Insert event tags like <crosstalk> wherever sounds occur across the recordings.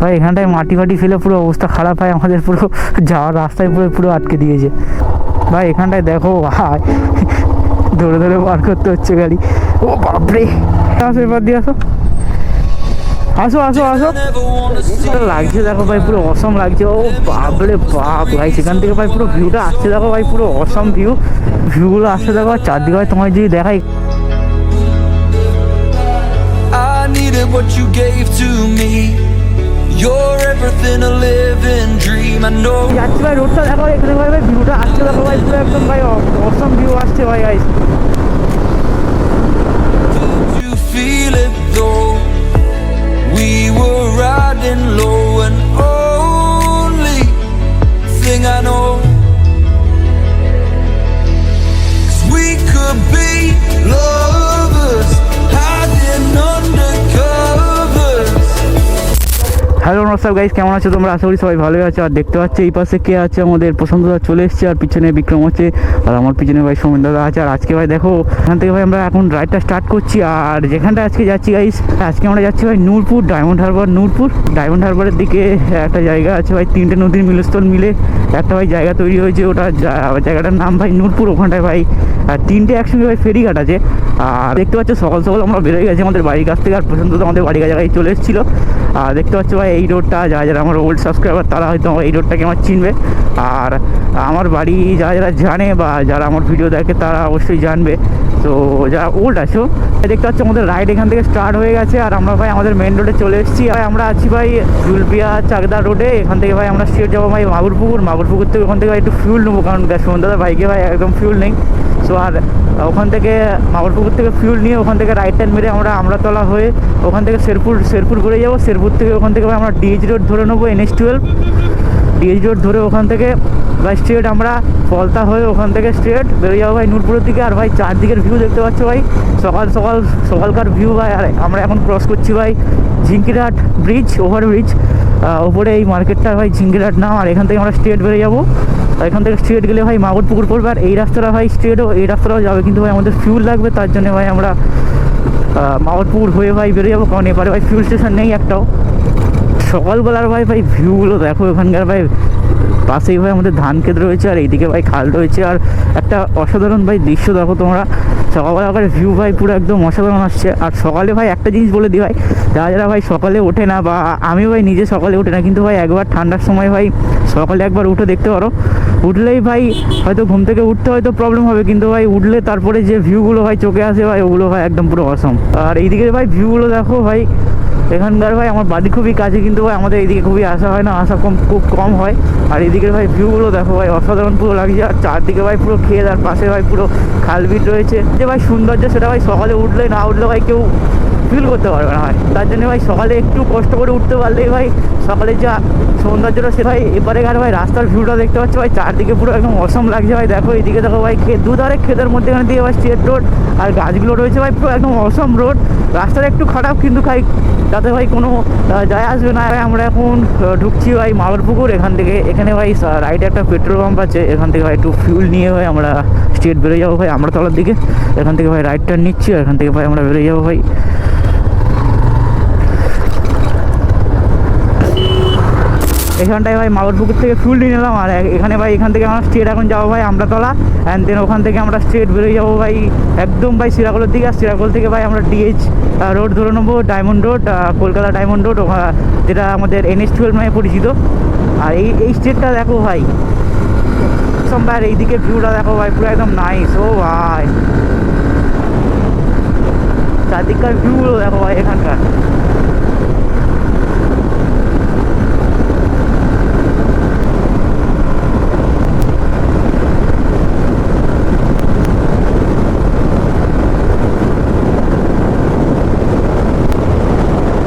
ভাই, এখানটায় মাটি ফাটি ফেলে পুরো অবস্থা খারাপ হয়, আমাদের পুরো যাওয়ার রাস্তায় পুরো পুরো আটকে দিয়েছে। ভাই, এখানটায় দেখো, ভাই, ধরে ধরে বার করতে হচ্ছে গাড়ি। ও বাপরে! আসো, এবার দিয়ে আসো। আসো আসো আসো। লাগছে, দেখো ভাই, পুরো অসম লাগছে। ও বাপরে বাপ, ভাই, সেখান থেকে ভাই, পুরো ভিউটা আসছে, দেখো ভাই, পুরো অসম ভিউ ভিউগুলো আসছে, দেখো চারদিকে ভাই, তোমায় যদি দেখাই। What you gave to me. You're everything a living dream. I know যাচ্ছি ভাই রোডটা দেখো এখানে ভাই ভাই ভিউটা আসছে দেখো ভাই পুরো একদম ভাই অসম ভিউ আসছে ভাই guys you feel it though. We were riding low, and only thing I know. Hello নমস্কার গাইস কেমন আছো তোমরা? আশা করি সবাই ভালোই আছো। আর দেখতে পাচ্ছ, এই পাশে কে আছে? আমাদের প্রশান্ত দাদা চলে এসছে, আর পিছনে বিক্রম আছে, আর আমার পিছনে ভাই সৌমেন দাদা আছে। আর আজকে ভাই দেখো, এখান থেকে ভাই আমরা এখন রাইডটা স্টার্ট করছি। আর যেখানটা আজকে যাচ্ছি গাইস আজকে আমরা যাচ্ছি ভাই নূরপুর ডায়মন্ড হারবার নূরপুর। ডায়মন্ড হারবারের দিকে একটা জায়গা আছে ভাই, তিনটে নদীর মিলস্থল মিলে একটা ভাই জায়গা তৈরি হয়েছে। ওটা জায়গাটার নাম ভাই নূরপুর, ওখানটায় ভাই, আর তিনটে একসঙ্গে ভাই ফেরিঘাট আছে। আর দেখতে পাচ্ছ, সকাল সকাল আমরা বেরোয় গেছি আমাদের বাড়ির কাছ থেকে, আর পর্যন্ত তো আমাদের বাড়ির কাছাকাছি চলে এসেছিল। আর দেখতে পাচ্ছ ভাই, এই রোডটা যারা যারা আমার ওল্ড সাবস্ক্রাইবার তারা হয়তো এই রোডটাকে আমার চিনবে। আর আমার বাড়ি যারা যারা জানে বা যারা আমার ভিডিও দেখে তারা অবশ্যই জানবে। তো যারা ওল্ড আছো, দেখতে পাচ্ছ আমাদের রাইড এখান থেকে স্টার্ট হয়ে গেছে আর আমরা ভাই আমাদের মেন রোডে চলে এসেছি। আর আমরা আছি ভাই জুলপিয়া চাকদা রোডে এখান থেকে ভাই আমরা স্ট্রেট যাব ভাই মাগুরপুকুর। মাগুরপুকুর থেকে ওখান থেকে ভাই একটু ফিউল নেব। কারণ সন্ধ্যাদা বাইকে ভাই একদম ফিউল নেই। সো আর ওখান থেকে মাগরপুকুর থেকে ফিউল নিয়ে ওখান থেকে রাইট টাইম মেরে আমরা আমরাতলা হয়ে ওখান থেকে শেরপুর শেরপুর ঘুরে যাব। শেরপুর থেকে ওখান থেকে আমরা ডিএইচ রোড ধরে নেব এনএস টুয়েলভ ডিএইচ রোড ধরে ওখান থেকে ভাই স্ট্রেট আমরা ফলতা হয়ে ওখান থেকে স্ট্রেট বেরিয়ে যাব ভাই নূরপুরের দিকে। আর ভাই চারদিকের ভিউ দেখতে পাচ্ছ ভাই, সকাল সকাল, সকালকার ভিউ ভাই। আর আমরা এখন ক্রস করছি ভাই ঝিঙ্কিরাট ব্রিজ ওভার ব্রিজ ওপরে এই মার্কেটটা ভাই ঝিঙ্কিরাট নাম। আর এখান থেকে আমরা স্ট্রেট বেরিয়ে যাব। এখান থেকে স্ট্রেট গেলে ভাই মাগুর পুকুর পড়বে। আর এই রাস্তাটা ভাই স্ট্রেটও এই রাস্তাটাও যাবে কিন্তু ভাই আমাদের ফিউল লাগবে, তার জন্য ভাই আমরা মাগরপুকুর হয়ে ভাই বেরিয়ে যাব। কারণ এবারে ভাই ফিউল স্টেশন নেই একটাও। সকালবেলার ভাই ভাই ভিউগুলো দেখো এখানকার ভাই। পাশেই ভাই আমাদের ধান ক্ষেত রয়েছে আর এইদিকে ভাই খাল রয়েছে। আর একটা অসাধারণ ভাই দৃশ্য দেখো তোমরা। সকালবেলাকার ভিউ ভাই পুরো একদম অসাধারণ আসছে। আর সকালে ভাই একটা জিনিস বলে দিই ভাই, যারা যারা ভাই সকালে ওঠে না বা আমি ভাই নিজে সকালে উঠে না, কিন্তু ভাই একবার ঠান্ডার সময় ভাই সকালে একবার উঠে দেখতে পারো। উঠলেই ভাই, হয়তো ঘুম থেকে উঠতে হয়তো প্রবলেম হবে, কিন্তু ভাই উঠলে তারপরে যে ভিউগুলো ভাই চোখে আসে ভাই, ওগুলো ভাই একদম পুরো অসম আর এইদিকে ভাই ভিউগুলো দেখো ভাই, এখানকার ভাই আমার বাড়ি খুবই কাছে, কিন্তু ভাই আমাদের এইদিকে খুবই আসা হয় না, আসা কম, খুব কম হয়। আর এদিকের ভাই ভিউগুলো দেখো ভাই, অসাধারণ পুরো লাগছে, আর চারদিকে ভাই পুরো খেয়ে আর পাশে ভাই পুরো খালবিট রয়েছে। যে ভাই সৌন্দর্য, সেটা ভাই সকালে উঠলে না উঠলে ভাই কেউ ফিল করতে পারবে না ভাই। তার জন্য ভাই সকালে একটু কষ্ট করে উঠতে পারলেই ভাই সকালে যা সৌন্দর্যটা সে ভাই এপারে আর ভাই রাস্তার ভিউটা দেখতে পাচ্ছ ভাই, চারদিকে পুরো একদম অসম লাগছে ভাই। দেখো এইদিকে দেখো ভাই ক্ষেত দুধারে ক্ষেতের মধ্যেখানে দিয়ে ভাই স্টেট রোড আর গাছগুলো রয়েছে ভাই পুরো একদম অসম রোড রাস্তাটা একটু খারাপ কিন্তু খাই তাতে ভাই কোনো যায় আসবে না। ভাই আমরা এখন ঢুকছি ভাই মাগরপুকুর এখান থেকে, এখানে ভাই রাইডে একটা পেট্রোল পাম্প আছে। এখান থেকে ভাই একটু ফিউল নিয়ে ভাই আমরা স্টেট বেরোয় যাব ভাই আমরা তলার দিকে। এখান থেকে ভাই রাইডটা নিচ্ছি এখান থেকে ভাই আমরা বেরোয় যাব ভাই। এখানটায় ভাই মাগরপুকুর থেকে ফুল নিয়ে নিলাম, আর এখানে ভাই এখান থেকে আমরা স্ট্রেট এখন যাব ভাই আমরাতলা অ্যান্ড দেন ওখান থেকে আমরা স্ট্রেট বেরোয় যাব ভাই একদম ভাই সিরাকলের দিকে, আর সিরাকল থেকে ভাই আমরা ডিএইচ রোড ধরে নেব Diamond Road Kolkata Diamond Road যেটা আমাদের এনএস টুয়েলভ নামে পরিচিত। আর এই এই স্ট্রেটটা দেখো ভাই আর এইদিকে ভিউটা দেখো ভাই, পুরো একদম নাইস ও ভাই। চারদিককার ভিউগুলো দেখো ভাই এখানকার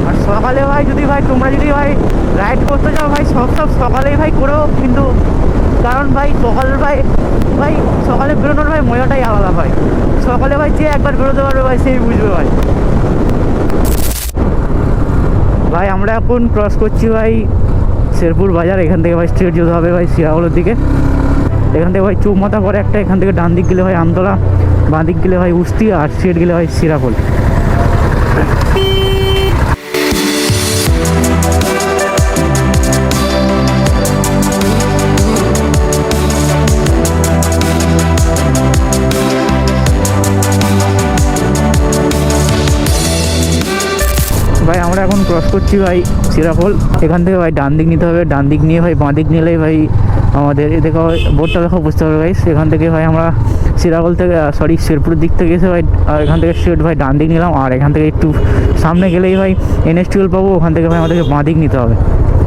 আর সকালে ভাই, যদি ভাই, তোমরা যদি ভাই রাইড করতে যাও ভাই, সব সব সকালেই ভাই করো, কিন্তু কারণ ভাই সকাল ভাই ভাই সকালে বেরোনোর ভাই মজাটাই আলাদা ভাই। সকালে ভাই যে একবার বেরোতে পারবে ভাই, সেই বুঝবে ভাই। ভাই, আমরা এখন ক্রস করছি ভাই শেরপুর বাজার, এখান থেকে ভাই স্ট্রেট যেতে হবে ভাই শিয়াগুলোর দিকে। এখান থেকে ভাই চৌমাথা করে একটা, এখান থেকে ডান দিক গেলে ভাই আমতলা, বাঁ দিক গেলে ভাই উস্তি আর স্ট্রেট গেলে ভাই সিরাপল ক্রস করছি ভাই সিরাফল এখান থেকে ভাই ডান দিক নিতে হবে, ডান দিক নিয়ে ভাই, বাঁ দিক নিলেই ভাই আমাদের এ দেখো, বোর্ডটা দেখো, বুঝতে পারবে ভাই সেখান থেকে ভাই আমরা সিরাপোল থেকে সরি শেরপুরের দিক থেকে এসে ভাই এখান থেকে স্ট্রেট ভাই ডান দিক নিলাম। আর এখান থেকে একটু সামনে গেলেই ভাই এনএস টুয়েলভ পাবো, ওখান থেকে ভাই আমাদেরকে বাঁ দিক নিতে হবে।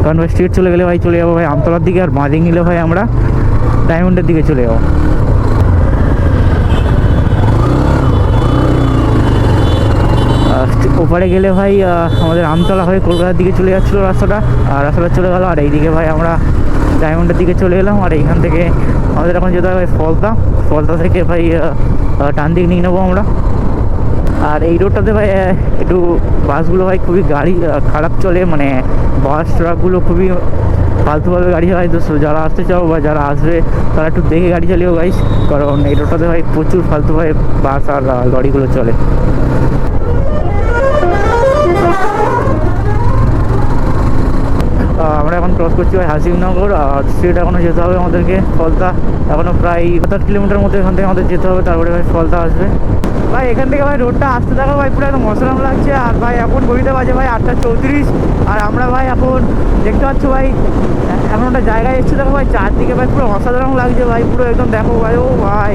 কারণ ভাই স্ট্রেট চলে গেলে ভাই চলে যাব ভাই আমতলার দিকে, আর বাঁ দিক নিলে ভাই আমরা ডায়মন্ডের দিকে চলে যাব। ওপারে গেলে ভাই আমাদের আমতলা হয়ে কলকাতার দিকে চলে যাচ্ছিল রাস্তাটা আর রাস্তাটা চলে গেলো আর এইদিকে ভাই আমরা ডায়মন্ডের দিকে চলে এলাম আর এইখান থেকে আমাদের এখন যেতে হবে ফলতা ফলতা থেকে ভাই আহ, দিক নিয়ে নেব আমরা। আর এই রোডটাতে ভাই একটু বাসগুলো ভাই খুবই গাড়ি খারাপ চলে মানে বাস ট্রাকগুলো খুবই ফালতুভাবে গাড়ি হয় তো যারা আসতে চাও বা যারা আসবে তারা একটু দেখে গাড়ি চালিও গাইস কারণ এই রোডটাতে ভাই প্রচুর ফালতুভাবে বাস আর লরিগুলো চলে। আমরা এখন ক্রস করছি ভাই হাসিমনগর, আর স্ট্রিট এখনও যেতে হবে আমাদেরকে, ফলতা। এখনও প্রায় সাত কিলোমিটার মতো এখান থেকে আমাদের যেতে হবে, তারপরে ভাই ফলতা আসবে। ভাই, এখান থেকে ভাই রোডটা আসতে থাকো ভাই, পুরো একদম মশলাম লাগছে। আর ভাই, এখন ঘড়িতে বাজে ভাই আটটা চৌত্রিশ। আর আমরা ভাই এখন দেখতে পাচ্ছ ভাই, এমন একটা জায়গায় এসেছি, দেখো ভাই, চারদিকে ভাই পুরো অসাধারণ লাগছে ভাই, পুরো একদম দেখো ভাই, ও ভাই।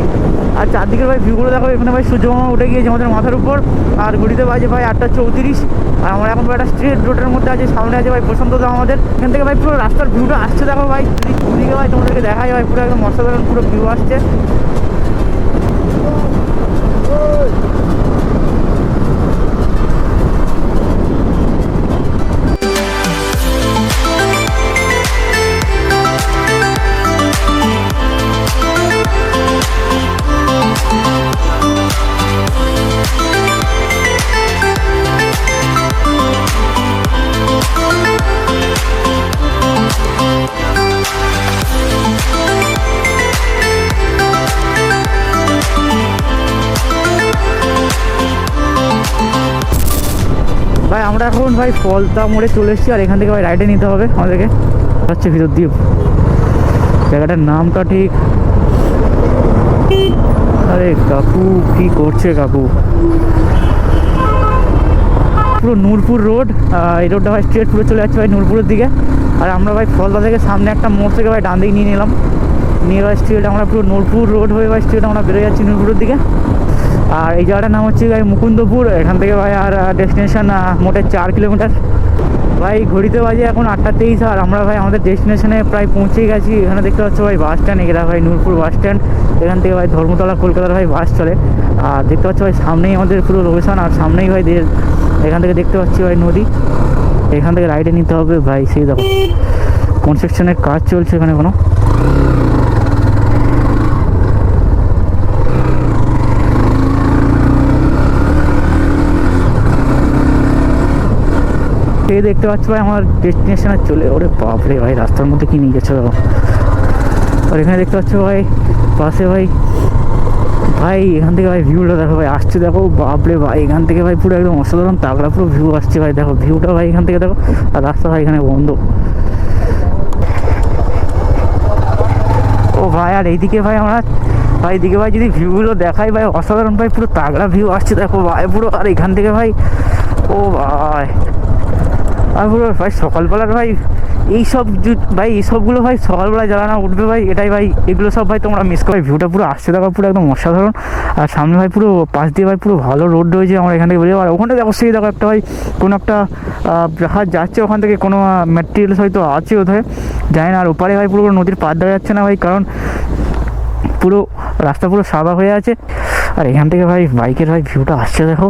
আর চারদিকের ভাই ভিউগুলো দেখো, এখানে ভাই সূর্যমামা উঠে গিয়েছে আমাদের মাথার উপর। আর ঘড়িতে বাজে ভাই আটটা চৌত্রিশ। আর আমরা এখন একটা স্ট্রেট রোডের মধ্যে আছে, সামনে আছে ভাই প্রশান্ত দা আমাদের। এখান থেকে ভাই পুরো রাস্তার ভিউটা আসছে, দেখো ভাই দিকে ভাই তোমাদেরকে দেখাই ভাই, পুরো একদম অসাধারণ পুরো ভিউ আসছে। এখন ভাই ফলতা মোড়ে চলে এসেছি, আর এখান থেকে ভাই রাইডে নিতে হবে আমাদেরকে। হচ্ছে ভিতর দিয়ে জায়গাটার নামটা ঠিক। আরে কাকু, কি করছে কাকু? পুরো নূরপুর রোড এই রোডটা ভাই স্ট্রেট পুরো চলে যাচ্ছে ভাই নূরপুরের দিকে। আর আমরা ভাই ফলদা থেকে সামনে একটা মোড় থেকে ভাই ডান দিকে নিয়ে নিলাম। নিয়ে ভাই স্ট্রেট আমরা পুরো নূরপুর রোড হয়ে ভাই স্ট্রেট আমরা বেরোয় যাচ্ছি নূরপুরের দিকে। আর এই জায়গাটার নাম হচ্ছে ভাই মুকুন্দপুর। এখান থেকে ভাই আর ডেস্টিনেশন মোটে চার কিলোমিটার ভাই ঘড়িতে বাজে এখন আটটা তেইশ আর আমরা ভাই আমাদের ডেস্টিনেশনে প্রায় পৌঁছে গেছি। এখানে দেখতে পাচ্ছ ভাই বাস স্ট্যান্ড এখানে ভাই নূরপুর বাস স্ট্যান্ড এখান থেকে ভাই ধর্মতলা, কলকাতার ভাই বাস চলে। আর দেখতে পাচ্ছ ভাই সামনেই আমাদের পুরো লোকেশন আর সামনেই ভাই এখান থেকে দেখতে পাচ্ছি ভাই নদী। এখান থেকে রাইডে নিতে হবে ভাই। সেই দেখো কনস্ট্রাকশনের কাজ চলছে এখানে কোনো। এই দেখতে পাচ্ছ ভাই, আমার ডেস্টিনেশনে চলে ওরে বাপরে ভাই, রাস্তার মধ্যে কি নিয়ে গেছে আর এখানে দেখতে পাচ্ছ ভাই, পাশে ভাই ভাই, এখান থেকে ভাই ভিউটা দেখো ভাই, আসছে দেখো, বাপরে ভাই, এখান থেকে ভাই পুরো একদম অসাধারণ তাগড়া, পুরো ভিউ আসছে ভাই, দেখো ভিউটা ভাই এখান থেকে দেখো, আর রাস্তা ভাই এখানে বন্ধ। ও ভাই, আর এইদিকে ভাই আমরা, ভাই, এদিকে ভাই যদি ভিউগুলো দেখাই ভাই, অসাধারণ ভাই, পুরো তাগড়া ভিউ আসছে দেখো ভাই, পুরো, আর এখান থেকে ভাই, ও ভাই। আর পুরো ভাই, সকালবেলার ভাই, এইসব ভাই, এইসবগুলো ভাই সকালবেলা যারা না উঠবে ভাই, এটাই ভাই, এগুলো সব ভাই তোমরা মিস করে। ভিউটা পুরো আসছে দেখো পুরো একদম অসাধারণ। আর সামনে ভাই পুরো পাশ দিয়ে ভাই পুরো ভালো রোড রয়েছে আমরা এখান থেকে বেরিয়ে আর ওখানে সেই দেখো একটা ভাই, কোনো একটা জাহাজ যাচ্ছে ওখান থেকে, কোনো ম্যাটেরিয়ালস হয়তো আছে ওথায় জানি না। আর ওপারে ভাই পুরো নদীর পার দেওয়া যাচ্ছে না ভাই, কারণ পুরো রাস্তা পুরো সাদা হয়ে আছে। আর এখান থেকে ভাই বাইকের ভাই ভিউটা আসছে, দেখো।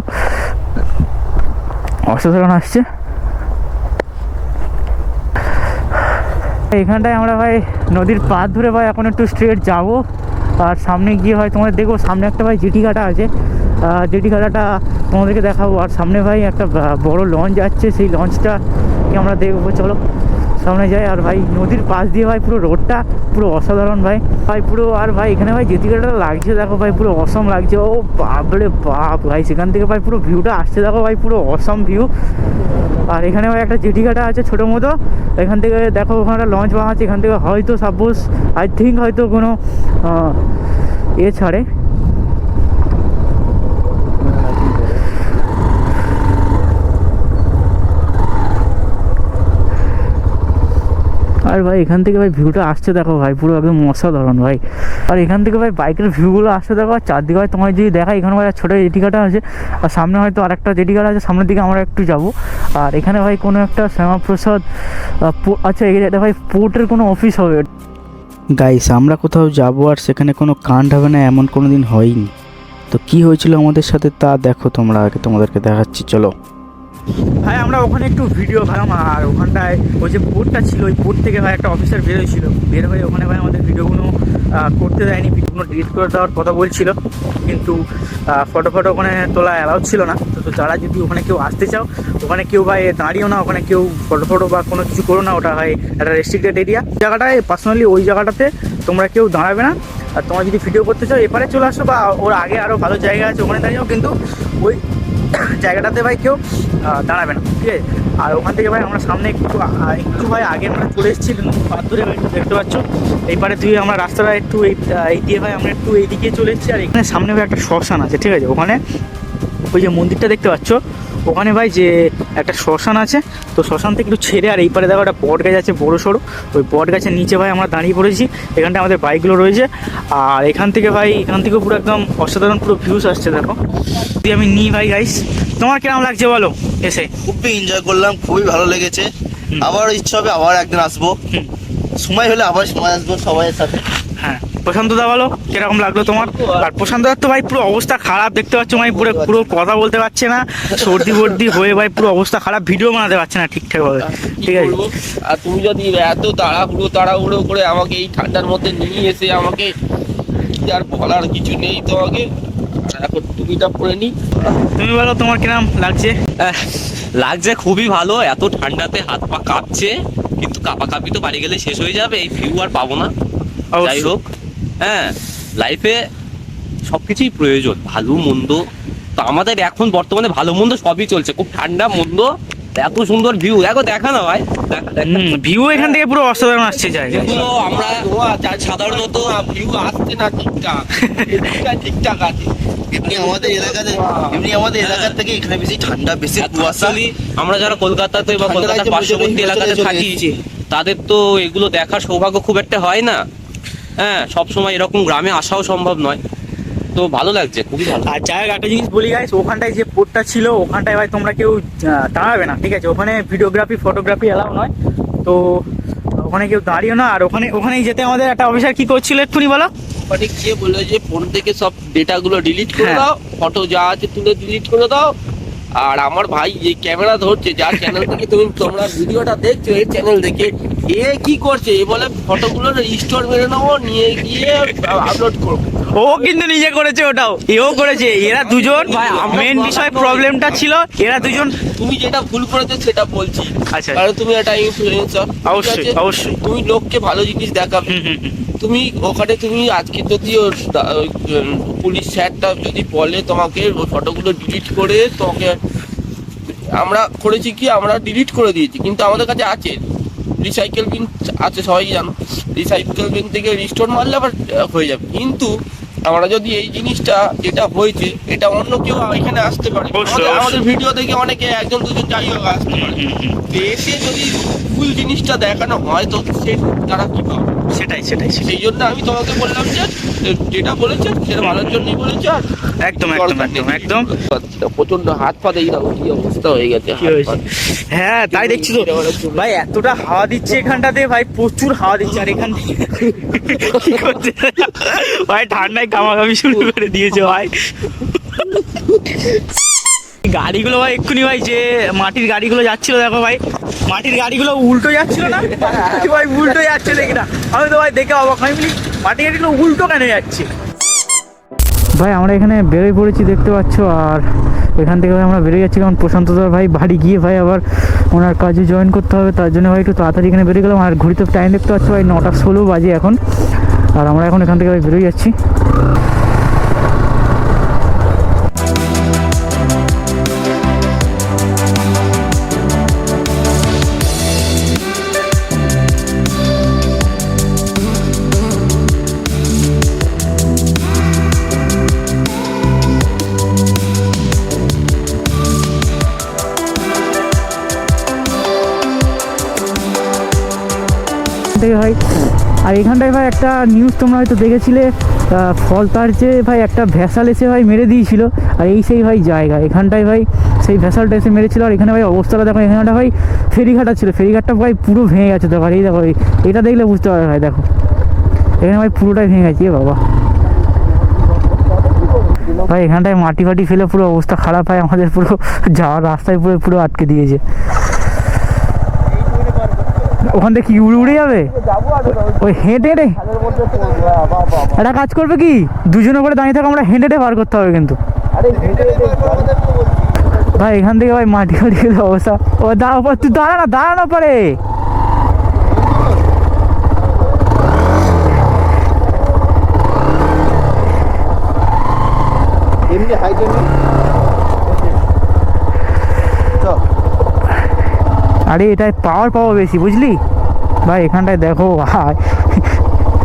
অসাধারণ আসছে। এখানটায় আমরা ভাই নদীর পাড় ধরে ভাই এখন একটু স্ট্রেট যাব। আর সামনে গিয়ে হয় তোমাদের দেখব, সামনে একটা ভাই জেটিঘাটা আছে। জেটিঘাটাটা জেটি তোমাদেরকে দেখাবো। আর সামনে ভাই একটা বড় লঞ্চ আছে সেই লঞ্চটা আমরা দেখব? চলো। সামনে যাই আর ভাই নদীর পাশ দিয়ে ভাই পুরো রোডটা পুরো অসাধারণ ভাই। ভাই পুরো আর ভাই এখানে ভাই ঘাটাটা লাগছে দেখো ভাই পুরো অসম লাগছে। ও বাপরে বাপ ভাই, সেখান থেকে ভাই পুরো ভিউটা আসছে দেখো ভাই, পুরো অসম ভিউ আর এখানে ভাই একটা জেটি ঘাটা আছে ছোটো মতো। এখান থেকে দেখো ওখানে একটা লঞ্চ আছে এখান থেকে হয়তো সাপোজ আই থিঙ্ক হয়তো কোনো এ ছাড়ে। আর ভাই, এখান থেকে ভাই ভিউটা আসছে দেখো ভাই, পুরো একদম অসাধারণ ভাই। আর এখান থেকে ভাই বাইকের ভিউগুলো আসছে দেখো, আর চারদিকে ভাই তোমার যদি দেখা এখানে ভাই ছোটো জেটিকাটা আছে, আর সামনে হয়তো আরেকটা জেটিকাটা আছে, সামনের দিকে আমরা একটু যাব। আর এখানে ভাই কোনো একটা শ্যামাপ্রসাদ আচ্ছা এটা ভাই পোর্টের কোনো অফিস হবে? গাইস আমরা কোথাও যাব আর সেখানে কোনো কাণ্ড হবে না, এমন কোনো দিন হয়নি। তো কি হয়েছিল আমাদের সাথে তা দেখো তোমরা আগে তোমাদেরকে দেখাচ্ছি, চলো। ভাই, আমরা ওখানে একটু ভিডিও ভাই আর ওখানটায় ওই যে বোর্ডটা ছিল, ওই পোর্ট থেকে ভাই একটা অফিসার বের হয়েছিল। বের হয়ে ওখানে ভাই আমাদের ভিডিওগুলো করতে দেয়নি ভিডিওগুলো ডিলিট করে দেওয়ার কথা বলছিল। কিন্তু ফটো ফটো ওখানে তোলা অ্যালাউড ছিল না। তো তো যারা যদি ওখানে কেউ আসতে চাও, ওখানে কেউ ভাই দাঁড়িয়েও না, ওখানে কেউ ফটো ফটো বা কোনো কিছু করো না। ওটা হয় একটা রেস্ট্রিক্টেড এরিয়া জায়গাটায় পার্সোনালি ওই জায়গাটাতে তোমরা কেউ দাঁড়াবে না। আর তোমরা যদি ভিডিও করতে চাও, এপারে চলে আসো বা ওর আগে আরও ভালো জায়গা আছে ওখানে দাঁড়িয়েও। কিন্তু ওই জায়গাটাতে ভাই কেউ দাঁড়াবে না, ঠিক আছে? আর ওখান থেকে ভাই আমরা সামনে একটু একটু ভাই আগে আমরা চলে এসেছি পাথরে ভাই একটু দেখতে পাচ্ছ? এইপারে তুই আমরা রাস্তাটা একটু এই এই দিয়ে ভাই আমরা একটু এইদিকে চলে এসেছি, আর এখানে সামনে ভাই একটা শ্মশান আছে, ঠিক আছে? ওখানে ওই যে মন্দিরটা দেখতে পাচ্ছ? ওখানে ভাই যে একটা শ্মশান আছে তো শ্মশান থেকে একটু ছেড়ে আর এই পারে দেখো একটা বট গাছ আছে বড়ো সড়ো। ওই বট গাছের নিচে ভাই আমরা দাঁড়িয়ে পড়েছি। এখানটা আমাদের বাইকগুলো রয়েছে। আর এখান থেকে ভাই এখান থেকে পুরো একদম অসাধারণ পুরো ভিউস আসছে দেখো। যদি আমি নিই ভাই গাইস তোমার কিরম লাগছে বলো এসে? খুবই এনজয় করলাম খুবই ভালো লেগেছে। আবার ইচ্ছা হবে আবার একদিন আসব। সময় হলে আবার সময় আসব সবাইয়ের সাথে। হ্যাঁ। প্রশান্ত দা বলো কীরকম লাগল তোমার? আর প্রশান্ত দার তো ভাই পুরো অবস্থা খারাপ দেখতে পাচ্ছ ভাই পুরো পুরো কথা বলতে পারছে না সর্দি বর্দি হয়ে ভাই পুরো অবস্থা খারাপ ভিডিও বানাতে পারছে না ঠিকঠাক ভাবে ঠিক আছে? আর তুমি যদি এত তাড়াহুড়ো তাড়াহুড়ো করে আমাকে এই ঠান্ডার মধ্যে নিয়ে এসে আমাকে আর বলার কিছু নেই তোমাকে আর এখন টুপিটা পরে নি তুমি বলো তোমার কিরম লাগছে? লাগছে খুবই ভালো এত ঠান্ডাতে হাত পা কাঁপছে কিন্তু কাপা কাপি তো বাড়ি গেলে শেষ হয়ে যাবে এই ভিউ আর পাবো না। যাই হোক। হ্যাঁ লাইফে সবকিছুই প্রয়োজন ভালো মন্দ। তো আমাদের এখন বর্তমানে ভালো মন্দ সবই চলছে। খুব ঠান্ডা মন্দ এত সুন্দর ভিউ দেখো দেখা না ভাই। ভিউ এখান থেকে পুরো অসাধারণ আসছে জায়গা আমরা সাধারণত ভিউ আসছে না ঠিকঠাক। ঠিকঠাক আছে। এমনি আমাদের এলাকাতে এমনি আমাদের এলাকার থেকে এখানে বেশি ঠান্ডা বেশি কুয়াশা। আমরা যারা কলকাতাতে বা কলকাতার পার্শ্ববর্তী এলাকাতে থাকি তাদের তো এগুলো দেখার সৌভাগ্য খুব একটা হয় না। হ্যাঁ সব সময় এরকম গ্রামে আসাও সম্ভব নয়। তো ভালো লাগছে খুবই ভালো। আর যাই হোক একটা জিনিস বলি গাইস ওখানটায় যে পোর্টটা ছিল ওখানটায় ভাই তোমরা কেউ দাঁড়াবে না ঠিক আছে? ওখানে ভিডিওগ্রাফি ফটোগ্রাফি এলাও নয়। তো ওখানে কেউ দাঁড়িয়েও না আর ওখানে ওখানেই যেতে আমাদের একটা অফিসার কি করছিল একটুনি বলো? মানে কে বলল যে ফোন থেকে সব ডেটাগুলো ডিলিট করে হ্যাঁ। দাও ফটো যা আছে তুলে ডিলিট করে দাও আর আমার ভাই যে ক্যামেরা ধরছে, যার চ্যানেল থেকে তুমি তোমরা ভিডিওটা দেখছ, এই চ্যানেল দেখে, এ কি করছে? এ বলে ফটোগুলো স্টোর মেরে নেব, নিয়ে গিয়ে আপলোড করব। ও কিন্তু নিজে করেছে ওটাও এও করেছে। এরা দুজন মেন বিষয় প্রবলেমটা ছিল এরা দুজন তুমি যেটা ভুল করেছ সেটা বলছি। আচ্ছা। কারণ তুমি একটা ইনফ্লুয়েন্সার অবশ্যই, অবশ্যই। তুমি লোককে ভালো জিনিস দেখাবে। তুমি ওখানে তুমি আজকে যদি ওর পুলিশ স্যারটা যদি বলে তোমাকে ওই ফটোগুলো ডিলিট করে তোমাকে আমরা করেছি কি? আমরা ডিলিট করে দিয়েছি। কিন্তু আমাদের কাছে আছে। রিসাইকেল বিন আছে সবাই জানো। রিসাইকেল বিন থেকে রিস্টোর মারলে আবার হয়ে যাবে। কিন্তু আমরা যদি এই জিনিসটা যেটা হয়েছে এটা অন্য কেউ এখানে আসতে পারে। আমাদের- ভিডিও দেখে অনেকে একজন দুজন যাই হোক আসতে পারে। এসে যদি ভুল জিনিসটা দেখানো হয় তো সে তারা কি পাবে? সেটাই সেটাই সেটাই। সেই জন্য আমি তোমাকে বললাম যে যেটা বলেছেন সেটা ভালোর জন্যই বলেছে আর একদম একদম একদম একদম। প্রচণ্ড হাত পা দেই না কি অবস্থা হয়ে গেছে হ্যাঁ তাই দেখছি তো। ভাই এতটা হাওয়া দিচ্ছে এখানটাতে ভাই প্রচুর হাওয়া দিচ্ছে আর এখান থেকে <laughs> কি করছে? ভাই ঠান্ডায় কামাকামি শুরু করে দিয়েছে ভাই। গাড়িগুলো ভাই এক্ষুনি ভাই যে মাটির গাড়িগুলো যাচ্ছিল দেখো ভাই। মাটির গাড়িগুলো উল্টো যাচ্ছিল না? <laughs> ভাই উল্টো যাচ্ছে দেখি না আমি তো ভাই দেখে অবাক আমি বলি মাটির গাড়িগুলো উল্টো কেন যাচ্ছে? ভাই আমরা এখানে বেরোয় পড়েছি দেখতে পাচ্ছ আর এখান থেকে ভাই আমরা বেরিয়ে যাচ্ছি কারণ প্রশান্ত দার ভাই বাড়ি গিয়ে ভাই আবার ওনার কাজে জয়েন করতে হবে তার জন্য ভাই একটু তাড়াতাড়ি এখানে বেরিয়ে গেলাম আর ঘড়িতে টাইম দেখতে পাচ্ছ ভাই নটা ষোলো বাজে এখন আর আমরা এখন এখান থেকে ভাই বেরোয় যাচ্ছি। থেকে ভাই। আর এখানটায় ভাই একটা নিউজ তোমরা হয়তো দেখেছিলে ফলতার যে ভাই একটা ভ্যাসাল এসে ভাই মেরে দিয়েছিল। আর এই সেই ভাই জায়গা, এখানটায় ভাই সেই ভ্যাসালটা এসে মেরেছিল। আর এখানে ভাই অবস্থাটা দেখো, এখানটা ভাই ফেরিঘাটা ছিল, ফেরিঘাটটা ভাই পুরো ভেঙে গেছে দেখো। আর এই দেখো এটা দেখলে বুঝতে পারবে ভাই, দেখো। এখানে ভাই পুরোটাই ভেঙে গেছে, এ বাবা। ভাই এখানটায় মাটি ফাটি ফেলে পুরো অবস্থা খারাপ হয় আমাদের পুরো যাওয়ার রাস্তায় পুরো পুরো আটকে দিয়েছে। ওখান থেকে কি উড়ে উড়ে যাবে? ওই হেঁটে হেঁটে? একটা কাজ করবে কি? দুজনে করে দাঁড়িয়ে থাকো, আমরা হেঁটে হেঁটে বার করতে হবে কিন্তু। ভাই, এখান থেকে ভাই মাটি ফাটি ফেলে অবস্থা। ও দাঁড়া তুই দাঁড়া না দাঁড়ানো পারে এমনি? আরে, এটায় পাওয়ার পাওয়া বেশি, বুঝলি? ভাই, এখানটায় দেখো, ভাই,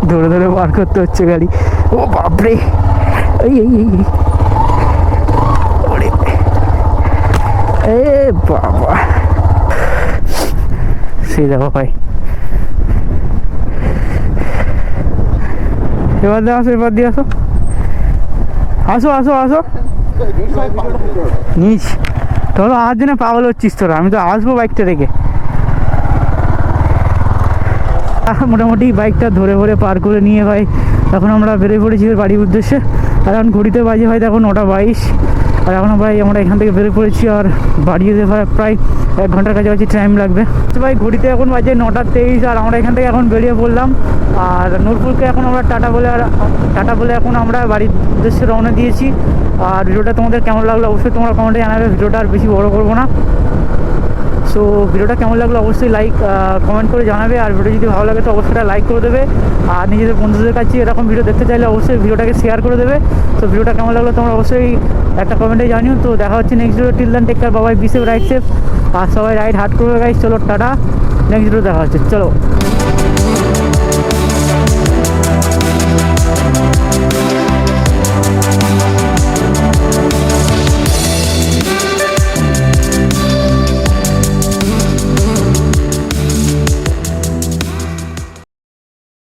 ধরে ধরে বার করতে হচ্ছে গাড়ি। ও বাপরে! এই এই। ওরে। বাবা। সেই দেখো ভাই। এবার দিয়ে আসো, এবার দিয়ে আসো। আসো আসো আসো। নিচ। তোরা আজ দিনে পাগল হচ্ছিস তোরা, আমি তো আসব বাইকটা রেখে মোটামুটি বাইকটা ধরে ধরে পার করে নিয়ে ভাই এখন আমরা বেরিয়ে পড়েছি বাড়ির উদ্দেশ্যে। আর এখন ঘড়িতে বাজে ভাই দেখো নটা বাইশ। আর এখন ভাই আমরা এখান থেকে বেরিয়ে পড়েছি আর বাড়ি যেতে প্রায় এক ঘণ্টার কাছাকাছি টাইম লাগবে। তো ভাই ঘড়িতে এখন বাজে নটা তেইশ আর আমরা এখান থেকে এখন বেরিয়ে পড়লাম। আর নূরপুরকে এখন আমরা টাটা বলে আর টাটা বলে এখন আমরা বাড়ির উদ্দেশ্যে রওনা দিয়েছি। আর ভিডিওটা তোমাদের কেমন লাগল অবশ্যই তোমরা কমেন্টে জানাবে, ভিডিওটা আর বেশি বড় করব না। সো ভিডিওটা কেমন লাগল অবশ্যই লাইক কমেন্ট করে জানাবে, আর ভিডিও যদি ভালো লাগে তো অবশ্যই লাইক করে দেবে। আর নিজেদের বন্ধুদের কাছে এরকম ভিডিও দেখতে চাইলে অবশ্যই ভিডিওটাকে শেয়ার করে দেবে। তো ভিডিওটা কেমন লাগল তোমরা অবশ্যই একটা কমেন্টে জানিও। তো দেখা হচ্ছে next video till then take care Babai be safe ride safe আর সবাই রাইড হার্ট করবে গাইজ চলো, টাটা। নেক্সট ভিডিও দেখা হচ্ছে, চলো।